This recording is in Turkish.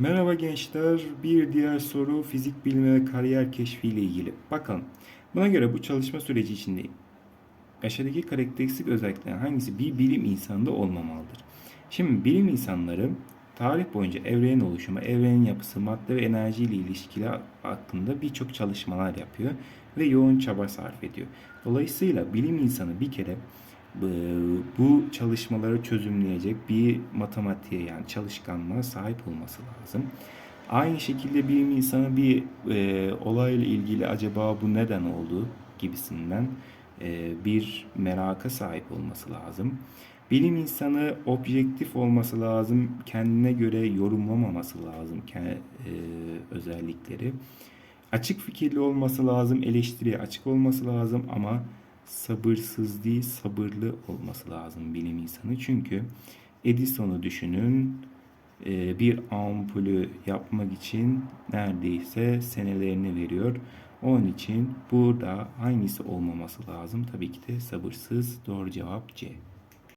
Merhaba gençler. Bir diğer soru fizik bilimi ve kariyer keşfi ile ilgili. Bakalım. Buna göre bu çalışma süreci içinde aşağıdaki karakteristik özelliklerden hangisi bir bilim insanında olmamalıdır? Şimdi bilim insanları tarih boyunca evrenin oluşumu, evrenin yapısı, madde ve enerji ile ilişkili hakkında birçok çalışmalar yapıyor ve yoğun çaba sarf ediyor. Dolayısıyla bilim insanı bir kere bu çalışmaları çözümleyecek bir matematiğe yani çalışkanlığa sahip olması lazım. Aynı şekilde bilim insanı bir e, olayla ilgili acaba bu neden oldu gibisinden e, bir meraka sahip olması lazım. Bilim insanı objektif olması lazım, kendine göre yorumlamaması lazım e, özellikleri. Açık fikirli olması lazım, eleştiriye açık olması lazım ama sabırsız değil, sabırlı olması lazım bilim insanı. Çünkü Edison'u düşünün, e, bir ampulü yapmak için neredeyse senelerini veriyor. Onun için burada hangisi olmaması lazım? Tabii ki de sabırsız. Doğru cevap C.